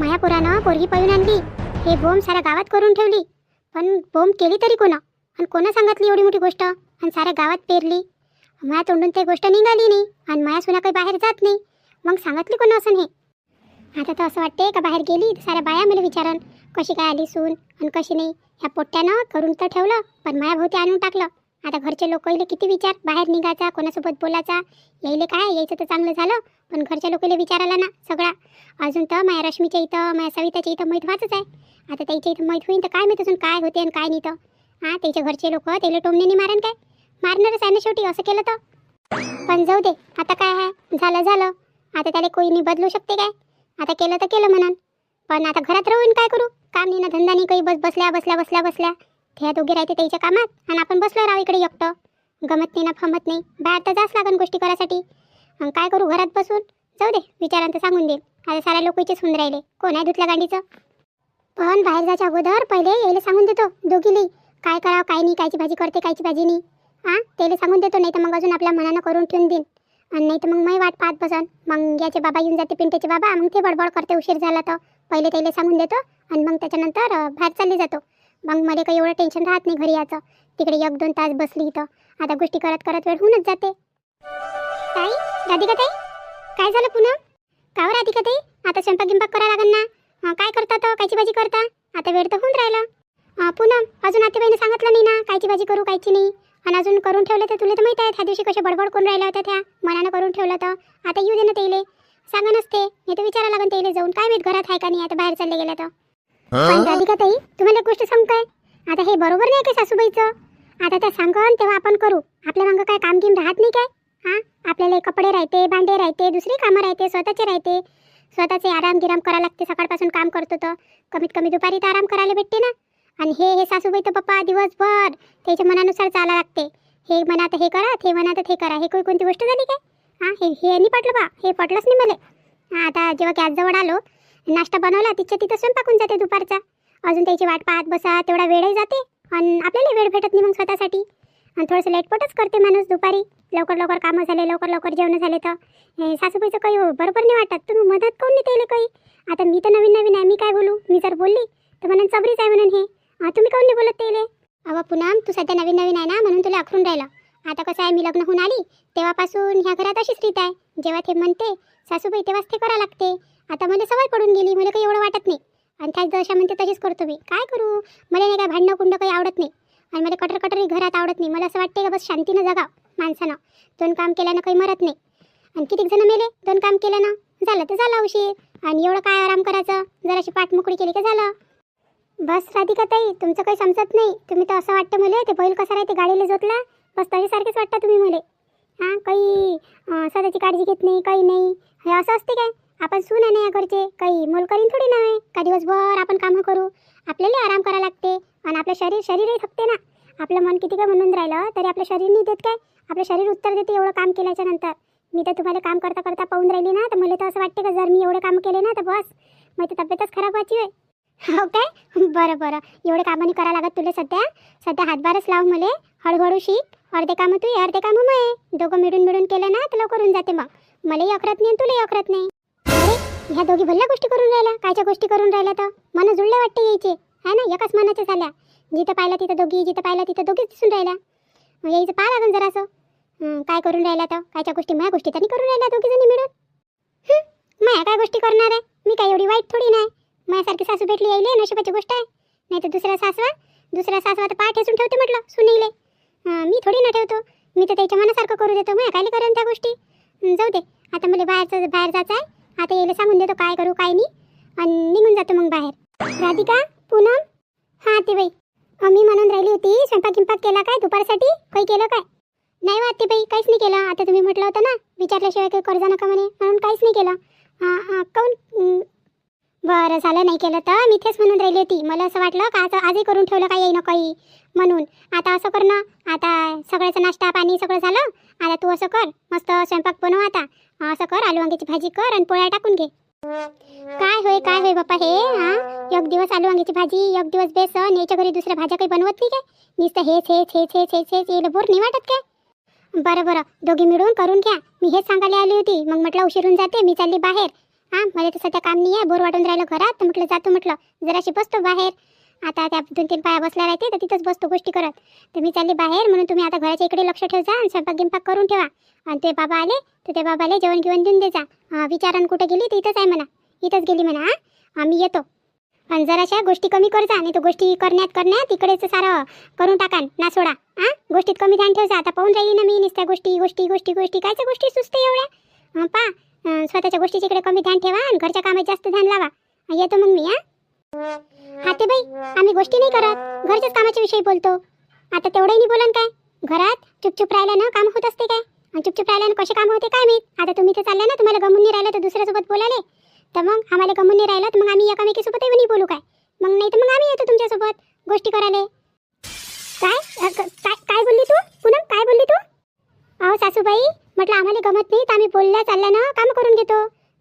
माया पोरानं पोरगी पळून आणली. हे बोंब साऱ्या गावात करून ठेवली. पण बोंब केली तरी कोणा? आणि कोणा सांगितली एवढी मोठी गोष्ट? आणि साऱ्या गावात पेरली. माया तोंडून ते गोष्ट निघाली नाही. आणि माया सुना काही बाहेर जात नाही. मग सांगितली कोण असं हे? आता तर असं वाटते का बाहेर गेली तर साऱ्या बाया मला विचारन कशी काय आली सून? आणि कशी नाही? ह्या पोट्ट्यानं करून तर ठेवलं पण माया भोवती आणून टाकलं. आता घरचे लोक इले किती विचार बाहेर निघायचा कोणासोबत बोलायचा यायले काय यायचं तर चांगलं झालं पण घरच्या लोकांना विचारायला ना सगळा. अजून तर माया रश्मीच्या इथं माया सविताच्या इथं मैत व्हायचंच आहे. आता त्याच्या इथं मैत होईन तर काय माहीत अजून काय होते आणि काय नाही तर. हां त्याच्या घरचे लोक त्याला टोमण्याने मारन काय? मारणारच आहे ना शेवटी असं केलं तर. पण जाऊ दे आता काय आहे? झालं झालं. आता त्याला कोणी बदलू शकते काय? आता केलं तर केलं म्हणून. पण आता घरात राहून काय करू? काम नाही ना धंदा नाही काही बस बसल्या बसल्या बसल्या बसल्या. त्या दोघे राहते त्याच्या कामात आणि आपण बसलो राव इकडे एकटं. गमत नाही ना फमत नाही. बाहेर तर जास लागन गोष्टी करायसाठी. आणि काय करू घरात बसून? जाऊ दे विचारांत सांगून देईल आता साऱ्या लोकांचेच होऊन राहिले. कोण आहे धुतल्या गांडीचं? पण बाहेर जायच्या अगोदर पहिले यायला सांगून देतो दोघीली काय करावं काय नाही कायची भाजी करते कायची भाजी नाही. हां त्याला सांगून देतो नाही तर मग अजून आपल्या मनानं करून ठेवून देईन. आणि नाही तर मग मी वाट पाहत बसन. मग याचे बाबा येऊन जाते पिंट्याचे बाबा. मग ते बडबड करते उशीर झाला तर. पहिले त्याला सांगून देतो. आणि मग त्याच्यानंतर बाहेर चालली जातो. मग मला काही एवढं टेन्शन राहत नाही घरी याचं तिकडे एक दोन तास बसली इथं. आता गोष्टी करत करत वेळ होऊनच जाते. ताई राधिका ताई काय झालं पुन्हा? का हो राधिका ताई? आता स्वयंपाक गिंपाक करा लागन ना. काय करता तर कायची भाजी करता? आता वेळ तर होऊन राहिला. पुन्हा अजून आतेबाईने सांगितलं नाही ना कायची भाजी करू कायची नाही. आणि अजून करून ठेवलं तर तुला तर माहीत आहे त्या दिवशी कशा बडबड करून राहिल्या होत्या त्या. मनानं करून ठेवलं तर. आता येऊ दे ना तेले सांगा नसते मी तर विचारा लागन तेले जाऊन. काय माहीत घरात आहे का नाही आता बाहेर चालले गेलं तर. पण राधिका ताई तुम्हाला एक गोष्ट सांगू काय आता हे बरोबर नाही की सासूबाईचं? आता त्या सांगन तेव्हा आपण करू. आपल्या मागं काय काम गिम राहत नाही काय? हा? आपल्याला कपडे राहते भांडे राहते दुसरी कामं राहते स्वतःचे राहते. स्वतःचे आराम गिराम करायला लागते सकाळपासून काम करतो तर कमीत कमी दुपारी तर आराम करायला भेटते ना. आणि हे हे सासूबाई तर पप्पा दिवसभर त्याच्या मनानुसार चाला लागते. हे मनात हे करा ते मनात हे करा. हे काही कोणती गोष्ट झाली काय? हां? हे हे नाही पटलं बा. हे पटलंच नाही मला. आता जेव्हा गॅसजवळ आलो नाश्ता बनवला तिच्या तिथं स्वयंपाकून जाते दुपारचा. अजून त्याची वाट पाहत बसा तेवढा वेळही जाते आणि आपल्याला वेळ भेटत नाही मग स्वतःसाठी. आणि थोडंसं लेटपटच करते माणूस दुपारी. लवकर लवकर कामं झाले लवकर लवकर जेवण झाले तर. हे सासूबाईचं काही हो, बरोबर नाही वाटत. तुम्ही मदत करून नाही त्याला काही? आता मी तर नवीन नवीन आहे मी काय बोलू? मी जर बोलली तर म्हणून चबरीच आहे म्हणून हे. तुम्ही काऊन नाही बोलत तेले अवा पुनम तू सध्या नवीन नवीन आहे ना म्हणून तुला अखरून राहिलं. आता कसं आहे मी लग्न होऊन आली तेव्हापासून ह्या घरात अशीच रीत आहे. जेव्हा ते म्हणते सासूबाई तेव्हाच ते करावं लागते. आता मला सवय पडून गेली मला काही एवढं वाटत नाही. आणि त्याच दशा म्हणते तशीच करतो मी. काय करू? मला नाही काय भांडणं कुंड काही आवडत नाही. आणि मला कटर कटरी घरात आवडत नाही. मला असं वाटते का बस शांतीनं जगाव माणसानं. दोन काम केल्यानं काही मरत नाही. आणि कितीक जण मेले दोन काम केल्यानं? झालं तर झालं उशीर. आणि एवढं काय आराम करायचं? जराशी पाठ केली की झालं? बस राधिका ताई तुमचं काही समजत नाही. तुम्ही तर असं वाटतं मुले ते बैल कसा राहते गाडीला जोतला? बस तशासारखेच वाटतं तुम्ही मला. हां काही स्वतःची काळजी घेत नाही काही नाही. हे असं असते काय? आपण सून आहे ना या घरचे. काही मोल करीन थोडी नाही का दिवसभर आपण कामं करू? आपल्याला आराम करावं लागते. आणि आपलं शरीर शरीरही थकते ना. आपलं मन किती काय म्हणून राहिलं तरी आपलं शरीर नाही देत काय? आपलं शरीर उत्तर देते एवढं काम केल्याच्यानंतर. मी तर तुम्हाला काम करता करता पाहून राहिली ना तर मला तर असं वाटते का जर मी एवढं काम केले ना तर बस. माझी तब्येतच खराब व्हायची होय. हो काय? बरं बरं. एवढे कामं नाही करा लागत तुला सध्या. सध्या हातभारच लाव मले. हळूहळू शिक. अर्धे कामं तू अर्धे कामं मग दोघं मिळून मिळून केलं ना तर लवकर होऊन जाते मग. मलाही अकरत नाही तुलाही अकरत नाही. अरे ह्या दोघी भल्या गोष्टी करून राहिल्या. कायच्या गोष्टी करून राहिल्या तर? मन जुळले वाटते यायचे. है ना? एकाच मनाच्या झाल्या. जिथं पाहिलं तिथं दोघी जिथं पाहिलं तिथं दोघीच दिसून राहिल्या. यायचं पाहा लागून जरासं. काय करून राहिल्या तर? कायच्या गोष्टी माझ्या गोष्टी त्यांनी करून राहिल्या दोघी जणी मिळून माया काय गोष्टी करणार आहे? मी काय एवढी वाईट थोडी नाही. माझ्यासारखी सासू भेटली यायले नशिबाची गोष्ट आहे. नाही तर दुसरा सासवा? दुसरा सासवा तर पाय ठेसून ठेवते म्हटलं सुनीले. मी थोडी ना ठेवतो. मी तर त्याच्या मनासारखं करू देतो. मग काय करेन त्या गोष्टी जाऊ दे. आता मला बाहेरचं बाहेर जायचं आहे. आता यायला सांगून देतो काय करू काय नाही. आणि निघून जातो मग बाहेर. राधिका पूनम? हां ते बाई. मी म्हणून राहिली होती स्वयंपाक किंपाक केला काय दुपारसाठी? काही केलं काय? नाही हो, वा ते बाई काहीच नाही केलं. आता तुम्ही म्हटलं होतं ना विचारल्याशिवाय काही कर्ज नका म्हणे म्हणून काहीच नाही केलं. हां हां काऊन बरं झालं नाही केलं तर? मी तेच म्हणून राहिली होती. मला असं वाटलं का आज आजही करून ठेवलं काही येईन काही? म्हणून. आता असं कर ना. आता सगळ्याचं नाश्ता पाणी सगळं झालं. आता तू असं कर. मस्त स्वयंपाक बनव आता. असं कर आलू वांग्याची भाजी कर आणि पोळ्या टाकून घे. काय होय काय होय बाप्पा हे हा? एक दिवस आलू वांग्याची भाजी एक दिवस बेसन याच्या घरी दुसऱ्या भाज्या काही बनवत नाही काय? नुसतं हेच हेच हेच हेच हेच हेच याला बोर नाही वाटत काय? बरं बरं. दोघी मिळून करून घ्या. मी हेच सांगायला आली होती. मग म्हटलं उशिरून जाते. मी चालली बाहेर. हां मला तर सध्या काम नाही आहे बोर वाटून राहिलं घरात. तर म्हटलं जातो म्हटलं जराशी बसतो बाहेर. आता त्या दोन तीन पाया बसल्या राहते तर तिथंच बसतो गोष्टी करत. तर मी चालली बाहेर म्हणून तुम्ही आता घराच्या इकडे लक्ष ठेवजा आणि स्वयंपाक गिंपाक करून ठेवा. आणि ते बाबा आले तर ते बाबाले जेवण घेऊन देऊन देजा हां विचारण कुठे गेली तर इथंच आहे म्हणा. इथंच गेली म्हणा हां. आम्ही येतो. आणि जराशा गोष्टी कमी करजा आणि तो गोष्टी करण्यात करण्यात इकडेच सारं करून टाकान ना सोडा हां. गोष्टीत कमी ध्यान ठेवजा आता पाहून राहिली ना मी नुसत्या गोष्टी गोष्टी गोष्टी गोष्टी. कायच्या गोष्टी सुचते एवढ्या? हां पा स्वतःच्या गोष्टीच्या इकडे कमी ध्यान ठेवा आणि घरच्या कामात जास्त ध्यान लावा. येतो मग मी हा? हाते बाई आम्ही गोष्टी नाही करत. घरच्याच कामाच्या विषयी बोलतो. आता तेवढंही नाही बोलन काय? घरात चुपचुप राहिल्यानं काम होत असते काय? आणि चुपचुप राहिल्यानं कसे काम होते काय माहीत? आता तुम्ही तर चालल्या ना तुम्हाला गमून नाही राहिलं तर दुसऱ्यासोबत बोलाले. तर मग आम्हाला गमून नाही राहिलं तर मग आम्ही एकामेकीसोबतही नाही बोलू काय? मग नाही तर मग आम्ही येतो तुमच्यासोबत गोष्टी करायला. काय? काय काय बोलली तू? पूनम काय बोलली तू? अहो सासूबाई म्हटलं आम्हाला गमत नाही तर आम्ही बोलल्या चालल्या ना काम करून घेतो.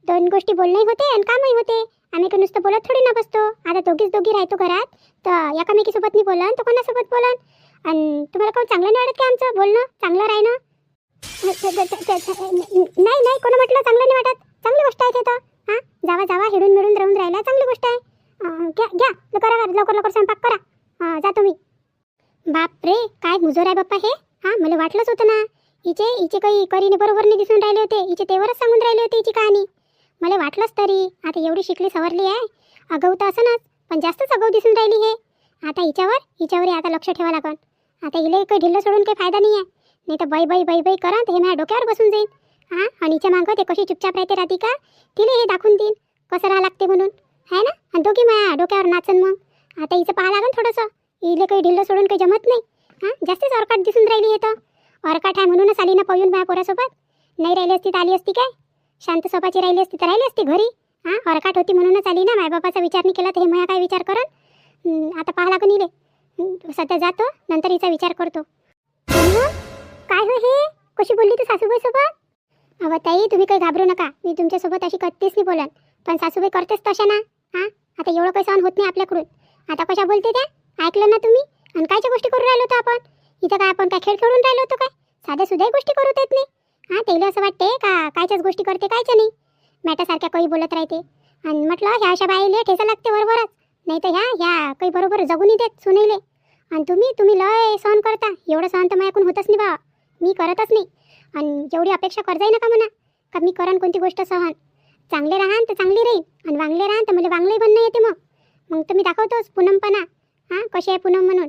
दोन गोष्टी बोलणंही होते आणि कामही होते. आम्ही का नुसतं बोलत थोडी ना बसतो. आता दोघीच दोघी राहतो घरात तर एकामेकीसोबत नाही बोलन तर कोणासोबत बोलन? आणि तुम्हाला कोण चांगलं नाही वाटत का आमचं बोलणं? चांगलं राहणं? नाही नाही कोणा म्हटलं चांगलं नाही वाटत? चांगली गोष्ट आहे ते तर. हां? जावा जावा हिडून मिळून राहून राहिला चांगली गोष्ट आहे. घ्या घ्या करा लवकर लवकर स्वयंपाक करा. जा तुम्ही. बाप रे काय मुजोर आहे बाप्पा हे? हां मला वाटलंच होतं ना. हिचे हिचे काही करीने बरोबर नाही दिसून राहिले होते. हिचे तेवरच सांगून राहिले होते हिची कहाणी. मला वाटलंच तरी आता एवढी शिकली सवरली आहे. अगाऊ तर असं पण जास्तच अगाऊ दिसून राहिली हे. आता हिच्यावर हिच्यावर आता लक्ष ठेवा लागन. आता हिला काही ढिल्लं सोडून काही फायदा नाही आहे नाही तर बाई बाई बाई बाई करत हे माझ्या डोक्यावर बसून जाईल हां आणि हिच्या मागं ते कशी चुपचाप राहते राहते का तिला हे दाखवून देईन. कसं राहा लागते म्हणून. आहे ना? आणि दोघी माझ्या डोक्यावर नाचन मग. आता हिचं पाहा लागेल थोडंसं. हिला काही ढिल्लं सोडून काही जमत नाही. हां जास्तच ऑरकाट दिसून राहिली येतं ऑरकाट आहे म्हणूनच आली ना पळून माझ्या पोरासोबत? नाही राहिली असती तर आली असती काय? शांत स्वभाची राहिली असती तर राहिली असती घरी? हां ऑरकाट होती म्हणूनच आली ना मायबापाचा विचार नाही केला तर हे माझ्या काय विचार करून? आता पाहा लागून इले. सध्या जातो नंतर हिचा विचार करतो. काय हो हे? कशी बोलली तू सासूबाई सोबत ताई तुम्ही काही घाबरू नका. मी तुमच्यासोबत अशी कधीच नाही बोलन पण सासूबाई करतेच तशा ना. हां आता एवढं काही सहन होत नाही आपल्याकडून. आता कशा बोलते त्या? ऐकलं ना तुम्ही? आणि कायच्या गोष्टी करू राहिलो होतो आपण? इथं काय आपण काय खेळ खेळून राहिलो होतो काय? साध्या सुद्धाही गोष्टी करू देत नाही. हां त्याला असं वाटते का कायच्याच गोष्टी करते कायच्या नाही? मॅटासारख्या काही बोलत राहते. आणि म्हटलं ह्या अशा बाईले ठेचा लागते बरोबरच नाही तर ह्या ह्या काही बरोबर जगूनही देत सुनेले. आणि तुम्ही तुम्ही लय सहन करता. एवढं सहन तर माझ्याकडून होतच नाही बा. मी करतच नाही. आणि जेवढी अपेक्षा करताय नका म्हणा? का मी करन कोणती गोष्ट सहन? चांगले राहान तर चांगली राहीन. आणि वांगले राहान तर मला वांगले बनणं येते मग. मग तर मी दाखवतोच पूनमपणा. हां कशी आहे पूनम म्हणून?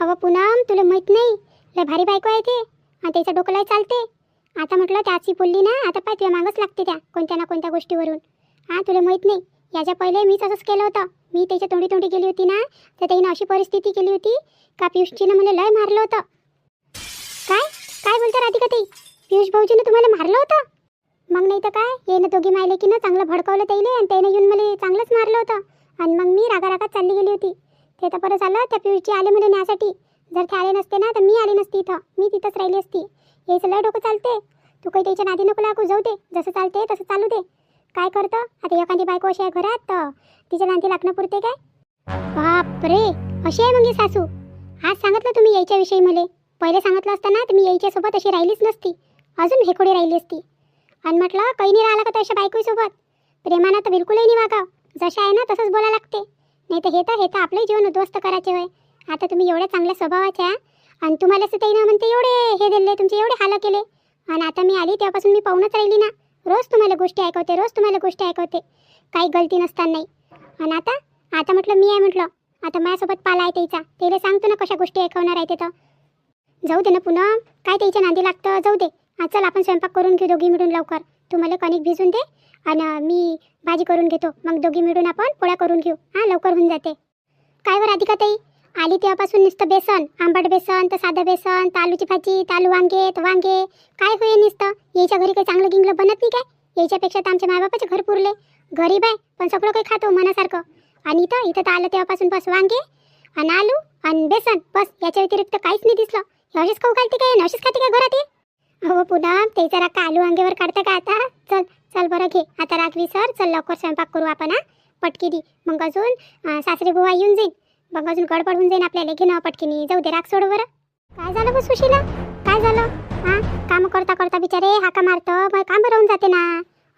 अहो पुनम तुला माहीत नाही? लय भारी बायको आहे ते. आणि त्याचं डोकं लय चालते. आता म्हटलं त्याची बोलली ना आता पाय तुझ्या मागच लागते त्या कोणत्या ना कोणत्या गोष्टीवरून. हां तुला माहीत नाही. याच्या पहिले मीच असंच केलं होतं. मी त्याच्या तोंडी तोंडी गेली होती ना तर त्याने अशी परिस्थिती केली होती का पियुषजीनं मला लय मारलं होतं. काय? काय बोलता राधिका ताई? पियुष भाऊजीनं तुम्हाला मारलं होतं? मग नाही तर काय? येणं दोघी मायले की ना चांगलं भडकवलं त्याने आणि त्याने येऊन मला चांगलंच मारलं होतं. आणि मग मी रागारागात चालली गेली होती. ते तर परत आलं त्या पियुषजी आले मला न्यासाठी. जर ते आले नसते ना तर मी आले नसती इथं. मी तिथंच राहिली असती. हे सगळं डोकं चालते तू काही त्याच्या नादी नको लागू जाऊ दे. जसं चालते तसं चालू दे. काय करतं? आता एखादी बायको अशी आहे घरात तर तिच्या नांदी लागणं पुरते काय? बाप रे अशी आहे मग सासू. आज सांगितलं तुम्ही यायच्या विषयी मला. पहिले सांगितलं असतं ना तर मी यायच्यासोबत अशी राहिलीच नसती. अजून हेकोडी राहिली असती. आणि म्हटलं काही नाही राहिला का तशा बायकोसोबत? प्रेमानं तर बिलकुलही नाही वागाव. जशा आहे ना तसंच बोलायला लागते. नाही तर हे तर हे तर आपले जीवन उद्ध्वस्त करायचे होय. आता तुम्ही एवढ्या चांगल्या स्वभावाच्या आणि तुम्हाला असं ना म्हणते एवढे हे दिले तुमचे एवढे हाल केले. आणि आता मी आली तेव्हापासून मी पाहूनच राहिली ना. रोज तुम्हाला गोष्टी ऐकवते रोज तुम्हाला गोष्टी ऐकवते. काही गलती नसतानाही आणि आता आता म्हटलं मी आहे म्हटलं. आता माझ्यासोबत पाला आहे त्याचा त्याला सांगतो ना कशा गोष्टी ऐकवणार आहे ते तर. जाऊ दे ना पुन्हा काय त्याच्या नांदी लागतं? जाऊ दे. चल आपण स्वयंपाक करून घेऊ दोघी मिळून लवकर. तू मला कणिक भिजून दे. आणि मी भाजी करून घेतो. मग दोघी मिळून आपण पोळ्या करून घेऊ. हां लवकर होऊन जाते. काय वर राधिका ताई आली तेव्हापासून नुसतं बेसन. आंबट बेसन तर साधं बेसन तर आलूची भाजी तर आलू वांगे तर वांगे. काय होईल नुसतं? यायच्या घरी काही चांगलं गिंगलं बनत नाही काय? याच्यापेक्षा तर आमच्या मायबापाचे घर पुरले. गरीब आहे पण सगळं काही खातो मनासारखं. आणि इथं इथं तर आलं तेव्हापासून बस वांगे आणि आलू आणि बेसन. बस याच्या व्यतिरिक्त काहीच नाही दिसलं. हे अशीच खाऊ घालते काय? अशीच खाते काय घरात हो? पुन्हा त्याचा राग का आलू वांगेवर काढतं का आता चल चल बरं घे. आता रात्री सर चल लवकर स्वयंपाक करू आपण हा. पटकी दी. मग अजून सासरे बुवा येऊन जाईन. मग अजून गडबड होऊन जाईल आपल्याला. घे ना जाऊ दे राग सोड बरं. काय झालं बस सुशीला? काय झालं? हां? काम करता करता बिचारे हाका मारतं. मग काम राहून जाते ना.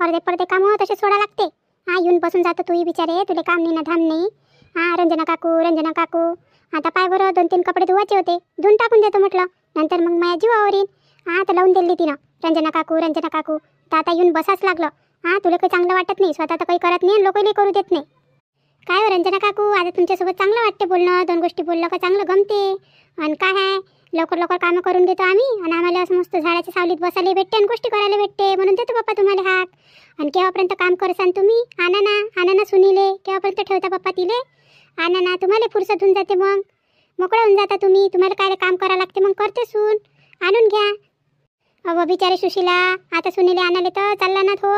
अर्धे पडदे कामं तसे सोडा लागते. हा येऊन बसून जातो तूही बिचारे. तुले काम नाही ना धाम नाही. हा रंजना काकू रंजना काकू. आता पाय बरं दोन तीन कपडे धुवायचे होते. धुवून टाकून देतो म्हटलं. नंतर मग माझ्या जीवावर येईन. हा तर लावून दिली तिनं. रंजना काकू रंजना काकू. तर आता येऊन बसाच लागलं. हा तुला काही चांगलं वाटत नाही. स्वतः तर काही करत नाही आणि लोकही करू देत नाही. काय हो रंजना काकू? आता तुमच्यासोबत चांगलं वाटते बोलणं. दोन गोष्टी बोललं का चांगलं गमते. आणि काय आहे लवकर लवकर कामं करून देतो आम्ही. आणि आम्हाला असं मस्त झाडाच्या सावलीत बसायला भेटते आणि गोष्टी करायला भेटते. म्हणून देतो पप्पा तुम्हाला हाक. आणि केव्हापर्यंत काम करसान तुम्ही? आणा ना आणा ना सुनीले. केव्हापर्यंत ठेवता पप्पा तिले? आणा ना तुम्हाला फुरसत होऊन जाते मग. मोकळं होऊन जाता तुम्ही. तुम्हाला काय काम करावं लागते मग करते सून. आणून घ्या. अहो बिचारे सुशीला आता सुनीले आणाले तर चालला ना थो.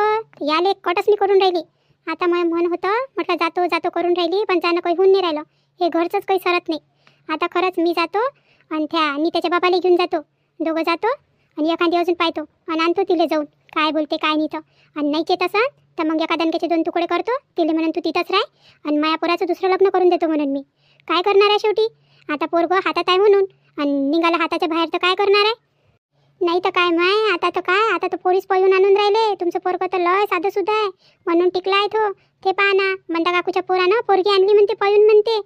याले कटच मी करून राहिली. आता मग मन होतं म्हटलं जातो जातो करून राहिली पण जाणं काही होऊन नाही राहिलं. हे घरचंच काही सरत नाही. आता खरंच मी जातो आणि त्या त्याच्या बाबाला घेऊन जातो. दोघं जातो आणि एखादी अजून पाहतो आणि आणतो तिले जाऊन. काय बोलते काय नाही तर. आणि नाही येत असं तर मग एका दणक्याचे दोन तुकडे करतो. तिले म्हणून तू तिथंच राह आणि माया पोराचं दुसरं लग्न करून देतो म्हणून मी. काय करणार आहे शेवटी? आता पोरगं हातात आहे म्हणून. आणि निघाला हाताच्या बाहेर तर काय करणार आहे? नाही तर काय माय? आता तर काय? आता तर पोलीस पळून आणून राहिले. तुमचं पोरगं तर लय साधं सुद्धा आहे. म्हणून टिकला आहे तो. ते पहा ना मंदा काकूच्या पोरानं पोरगी आणली म्हणते पळून म्हणते.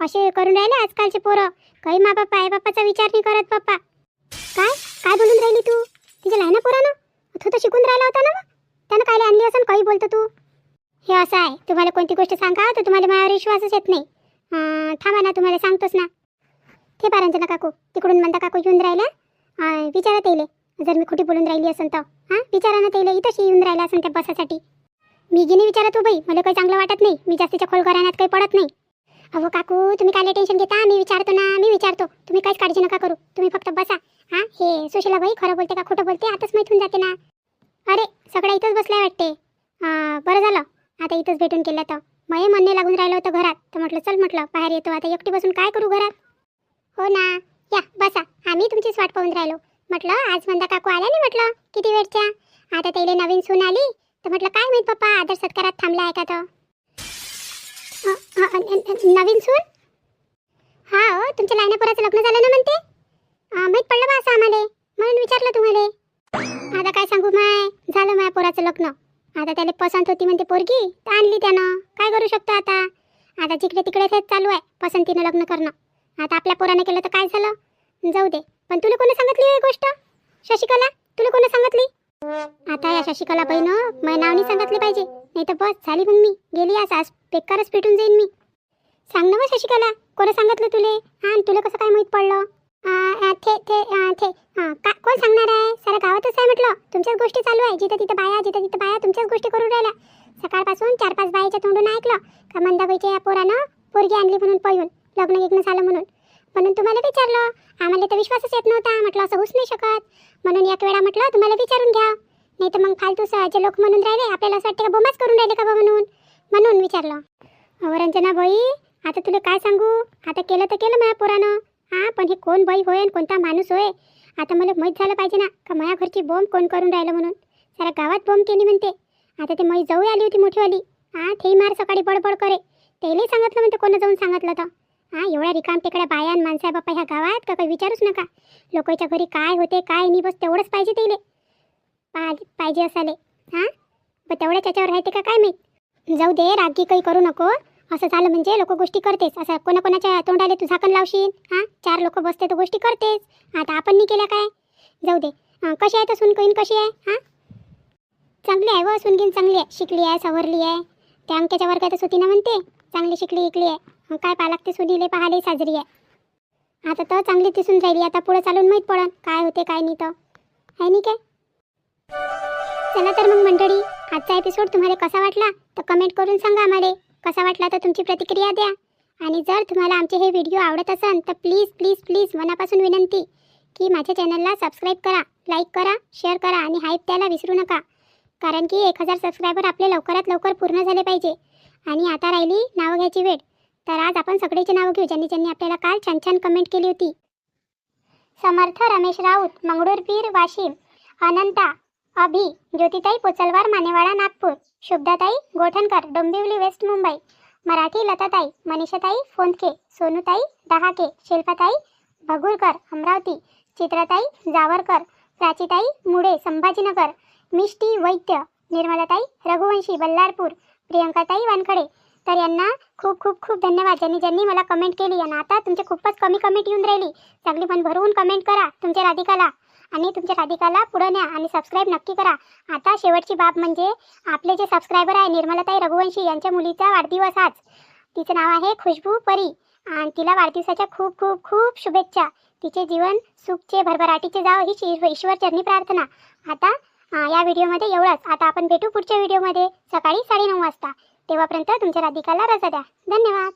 असे करून राहिले आजकालचे पोरं. काही मा बाप्पा आई बाप्पाचा विचार नाही करत पप्पा. काय? काय बोलून राहिली तू? तिच्या लहान पोरानं? तो तर शिकून राहिला होता ना मग. त्यानं काय आणली असं काही बोलतो तू? हे असं आहे. तुम्हाला कोणती गोष्ट सांगा तर तुम्हाला माझ्यावर विश्वासच येत नाही. थांबा ना तुम्हाला सांगतोच ना. ते पारांजना काकू. तिकडून मंदा काकू येऊन राहिल्या अं, विचारा तेले जर मी खोटी बोलून राहिली असेल तर. हां? विचारा ना तेले इथंच येऊन राहिला असेल त्या बसासाठी. मी गिनी विचारत तू बाई मला काही चांगलं वाटत नाही. मी जास्तीच्या खोल घराण्यात काही पडत नाही. अहो काकू तुम्ही काय टेन्शन घेता? मी विचारतो ना मी विचारतो. तुम्ही काहीच काळजी नका करू. तुम्ही फक्त बसा. हां? हे सुशीला बाई खरं बोलते का खोटं बोलते? आताच माहीत होऊन जाते ना. अरे सगळं इथंच बसलाय वाटते. बरं झालं. आता इथंच भेटून केलं तर. मये म्हणणे लागून राहिलं होतं घरात. तर म्हटलं चल म्हटलं बाहेर येतो. आता एकटी बसून काय करू घरात? हो ना. या बसा. आम्ही तुमचीच वाट पाहून राहिलो. म्हटलं आज म्हणता काकू आल्या नाही म्हटलं किती वेळच्या? आता त्याला नवीन सून आली. तर म्हटलं काय माहीत पप्पा आदर सत्कारात थांबला आहे का तर नवीन सून? हा हो तुमच्या लायनापुराचं लग्न झालं ना म्हणते? माहीत पडलं बा असं आम्हाला. म्हणून विचारलं तुम्हाला. आता काय सांगू माय? झालं माय पोराचं लग्न. आता त्याला पसंत होती म्हणते पोरगी तर आणली त्यानं. काय करू शकतो आता? आता जिकडे तिकडे चालू आहे पसंतीनं लग्न करणं. आता आपल्या पोरानं केलं तर काय झालं? जाऊ दे. पण तुला कोणी सांगितली ही गोष्ट? शशिकला तुला कोणी सांगितली? आता या शशिकला बहीण मग नाव नाही सांगितले पाहिजे. नाही तर बस झाली मग मी. गेली आज आज बेकारच पेटून जाईन मी. सांग ना मग शशिकला कोणी सांगितलं तुले? हां तुला कसं काय माहीत पडलं? थे थे थे. हा का कोण सांगणार आहे? सारा गावातच आहे म्हटलं. तुमच्याच गोष्टी चालू आहे. जिथं तिथं बाया जिथं तिथं बाया तुमच्याच गोष्टी करून राहिल्या. सकाळपासून चार पाच बायाच्या तोंडून ऐकलं. का मंदाबाईच्या या पोरानं पोरगी आणली म्हणून पळून. लग्न गिग्न झालं म्हणून. म्हणून तुम्हाला विचारलं. आम्हाला तर विश्वासच येत नव्हता. म्हटलं असं होऊच नाही शकत. म्हणून एक वेळा म्हटलं तुम्हाला विचारून घ्या. नाही तर मग फालतू सहजे लोक म्हणून राहिले. आपल्याला असं वाटतं का बोमाच करून राहिले का बा म्हणून? म्हणून विचारलं. अहो रंजना बाई आता तुला काय सांगू? आता केलं तर केलं माझ्या पोरानं. हा पण हे कोण बाई होय आणि कोणता माणूस होय? आता मला माहीत झालं पाहिजे ना का माझ्या घरची बॉम्ब कोण करून राहिलं म्हणून? सारा गावात बॉम्ब केली म्हणते. आता ते मै जाऊ आली होती मोठीवाली. हां ते मार सकाळी बडबड करे. त्यालाही सांगितलं म्हणते कोणा जाऊन सांगितलं तर. हां एवढ्या रिकाम तिकडे बाया आणि माणसा बाप्पा ह्या गावात का काही विचारूच नका. लोकांच्या घरी काय होते काय नाही बस तेवढंच पाहिजे तेले. पा- पाहिजे असाले. हां? पण तेवढ्या त्याच्यावर राहते का काय माहीत? जाऊ दे रागी काही करू नको. असं झालं म्हणजे लोक गोष्टी करतेच. असं कोणाकोणाच्या तोंडाले तू झाकण लावशील? हां? चार लोक बसते तर गोष्टी करतेच. आता आपण नाही केल्या काय? जाऊ दे. हां कशी आहे तर सुनकईन कशी आहे? हां? चांगली आहे व सुनगीन चांगली आहे. शिकली आहे सवरली आहे. त्या अंक्याच्या वर्गातच होती ना म्हणते चांगली शिकली इकली आहे. काय पालक ते सुनीले पाहायला साजरी आहे. आता तर चांगली दिसून राहिली आता पुढे चालून माहीत पडन काय होते काय नाही तर. आहे नाही काय चला तर मग मंडळी आजचा एपिसोड तुम्हाला कसा वाटला तर कमेंट करून सांगा आम्हाला. कसा वाटला तर तुमची प्रतिक्रिया द्या. आणि जर तुम्हाला आमचे हे व्हिडिओ आवडत असेल तर प्लीज प्लीज प्लीज मनापासून विनंती की माझ्या चॅनलला सबस्क्राईब करा लाईक करा शेअर करा आणि हाईप द्यायला विसरू नका. कारण की एक हजार सबस्क्रायबर आपले लवकरात लवकर पूर्ण झाले पाहिजे. आणि आता राहिली नावं घ्यायची वेळ. तर आज आपण सगळेचे नाव घेऊ ज्यांनी ज्यांनी आपल्याला काल छान छान कमेंट केली होती. समर्थ रमेश राऊत मंगळूरपीर वाशिम अनंता अभि ज्योतिताई पोचलवार मानेवाडा नागपूर शुभदाताई गोठणकर डोंबिवली वेस्ट मुंबई मराठी लताताई मनीषाताई फोंदके सोनूताई दहाके शिल्पाताई भगुरकर अमरावती चित्राताई जावरकर प्राचीताई मुळे संभाजीनगर मिष्टी वैद्य निर्मलाताई रघुवंशी बल्लारपूर प्रियंकाताई वानखडे तर यांना खूप खूप खूप धन्यवाद. ज्यांनी ज्यांनी मला कमेंट केली आणि आता तुमचे खूपच कमी कमेंट येऊन राहिली. सगळी पण भरवून कमेंट करा तुमच्या राधिकाला. आणि तुमच्या राधिकाला पुढं न्या आणि सबस्क्राईब नक्की करा. आता शेवटची बाब म्हणजे आपले जे सबस्क्रायबर आहे निर्मलाताई रघुवंशी यांच्या मुलीचा वाढदिवस आज. तिचं नाव आहे खुशबू परी. आणि तिला वाढदिवसाच्या खूप खूप खूप शुभेच्छा. तिचे जीवन सुखचे भरभराटीचे जाव ही ईश्वर चरणी प्रार्थना. आता या व्हिडिओमध्ये एवढंच. आता आपण भेटू पुढच्या व्हिडिओमध्ये सकाळी साडेनऊ वाजता. तेव्हापर्यंत तुमच्या राधिकाला रजा द्या. धन्यवाद.